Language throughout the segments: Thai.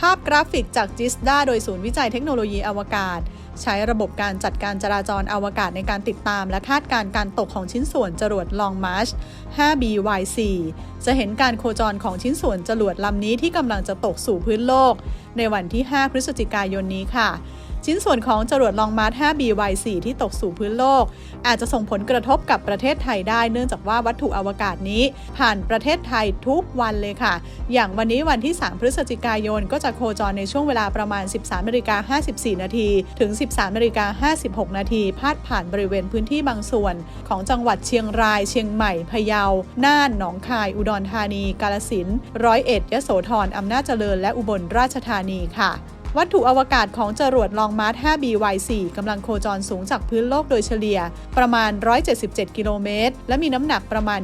ภาพกราฟิกจากจิสดาโดยศูนย์วิจัยเทคโนโลยีอวกาศ ใช้ระบบการจัดการจราจรอวกาศในการติดตาม และคาดการณ์การตกของชิ้นส่วนจรวดลองมาร์ช 5BY4 จะเห็นการโคจรของชิ้นส่วนจรวดลำนี้ที่กำลังจะตกสู่พื้นโลก ในวันที่ 5 พฤศจิกายนนี้ค่ะ ชิ้นส่วนของจรวดลองมาร์ 5BY4 ที่ตกสู่พื้นโลก อาจจะส่งผลกระทบกับประเทศไทยได้ เนื่องจากว่าวัตถุอวกาศนี้ ผ่านประเทศไทยทุกวันเลยค่ะ อย่างวันนี้วันที่ 3 พฤศจิกายน ก็จะโคจรในช่วงเวลาประมาณ 13นาฬิกา54 นาทีถึง 13นาฬิกา56 นาทีพาดผ่านบริเวณพื้นที่บางส่วน ของจังหวัดเชียงราย เชียงใหม่ พะเยา น่าน หนองคาย อุดรธานี กาฬสินธุ์ร้อยเอ็ดยโสธรอำนาจเจริญ และอุบลราชธานีค่ะ วัตถุอวกาศของจรวดลองมาร์ 5BY4 กำลังโคจรสูงจากพื้นโลกโดยเฉลี่ย ประมาณ 177 กิโลเมตร และมีน้ำหนักประมาณ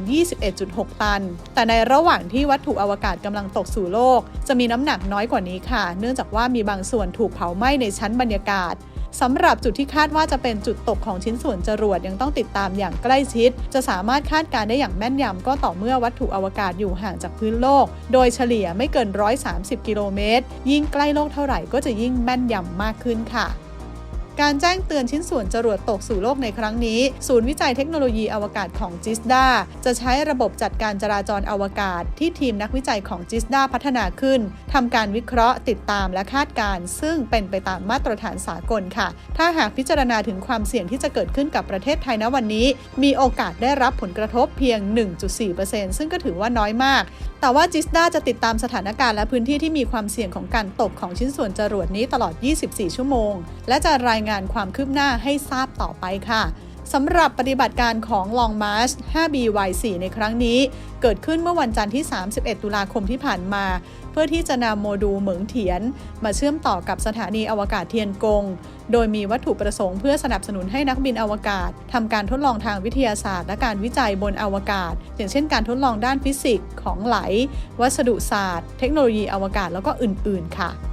21.6 ตัน แต่ในระหว่างที่วัตถุอวกาศกำลังตกสู่โลก จะมีน้ำหนักน้อยกว่านี้ค่ะ เนื่องจากว่ามีบางส่วนถูกเผาไหม้ในชั้นบรรยากาศ สำหรับจุดที่คาดว่าจะเป็นจุดตกของชิ้นส่วนจรวดยังต้องติดตามอย่างใกล้ชิด จะสามารถคาดการได้อย่างแม่นยำก็ต่อเมื่อวัตถุอวกาศอยู่ห่างจากพื้นโลก โดยเฉลี่ยไม่เกิน 130 กิโลเมตร ยิ่งใกล้โลกเท่าไหร่ก็จะยิ่งแม่นยำมากขึ้นค่ะ การแจ้งเตือนชิ้นส่วนจรวดตกสู่โลกในครั้งนี้ ศูนย์วิจัยเทคโนโลยีอวกาศของจิสดาจะใช้ระบบจัดการจราจรอวกาศ ที่ทีมนักวิจัยของจิสดาพัฒนาขึ้นทำการวิเคราะห์ติดตามและคาดการณ์ซึ่งเป็นไปตามมาตรฐานสากลค่ะ ถ้าหากพิจารณาถึงความเสี่ยงที่จะเกิดขึ้นกับประเทศไทยณวันนี้ มีโอกาสได้รับผลกระทบเพียง 1.4%ซึ่งก็ถือว่าน้อยมาก แต่ว่าจิสดาจะติดตามสถานการณ์และพื้นที่ที่มีความเสี่ยงของการตกของชิ้นส่วนจรวดนี้ตลอด 24 ชั่วโมง และจะรายงานความคืบหน้าให้ทราบต่อไปค่ะสำหรับปฏิบัติการของ Long March 5BY4 ในครั้งนี้ เกิดขึ้นเมื่อวันจันทร์ที่ 31 ตุลาคมที่ผ่านมา เพื่อที่จะนำโมดูลเหมิงเถียน มาเชื่อมต่อกับสถานีอวกาศเทียนกง โดยมีวัตถุประสงค์เพื่อสนับสนุนให้นักบินอวกาศทำการทดลองทางวิทยาศาสตร์ และการวิจัยบนอวกาศ อย่างเช่นการทดลองด้านฟิสิกส์ของไหล วัสดุศาสตร์ เทคโนโลยีอวกาศแล้วก็อื่น ๆ ค่ะ